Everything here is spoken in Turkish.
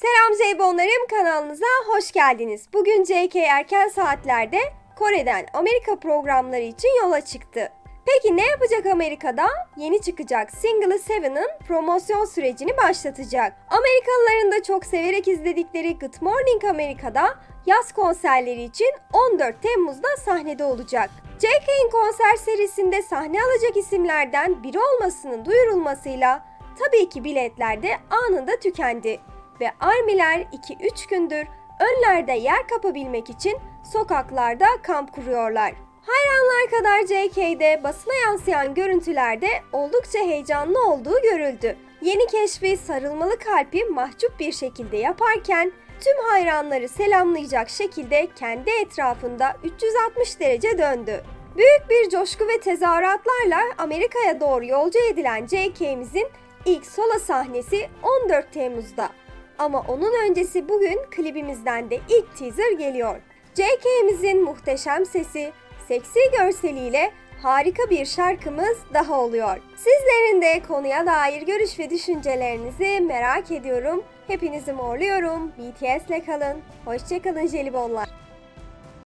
Selam Zeybonlarım kanalınıza hoş geldiniz. Bugün JK erken saatlerde Kore'den Amerika programları için yola çıktı. Peki ne yapacak Amerika'da? Yeni çıkacak Single Seven'ın promosyon sürecini başlatacak. Amerikalıların da çok severek izledikleri Good Morning Amerika'da yaz konserleri için 14 Temmuz'da sahnede olacak. JK'in konser serisinde sahne alacak isimlerden biri olmasının duyurulmasıyla tabii ki biletler de anında tükendi ve armiler 2-3 gündür önlerde yer kapabilmek için sokaklarda kamp kuruyorlar. Hayranlar kadar JK'de basına yansıyan görüntülerde oldukça heyecanlı olduğu görüldü. Yeni keşfi sarılmalı kalpi mahcup bir şekilde yaparken tüm hayranları selamlayacak şekilde kendi etrafında 360 derece döndü. Büyük bir coşku ve tezahüratlarla Amerika'ya doğru yolcu edilen JK'mizin ilk solo sahnesi 14 Temmuz'da. Ama onun öncesi bugün klibimizden de ilk teaser geliyor. JK'mizin muhteşem sesi, seksi görseliyle harika bir şarkımız daha oluyor. Sizlerin de konuya dair görüş ve düşüncelerinizi merak ediyorum. Hepinizi morluyorum. BTS'le kalın. Hoşçakalın jelibonlar.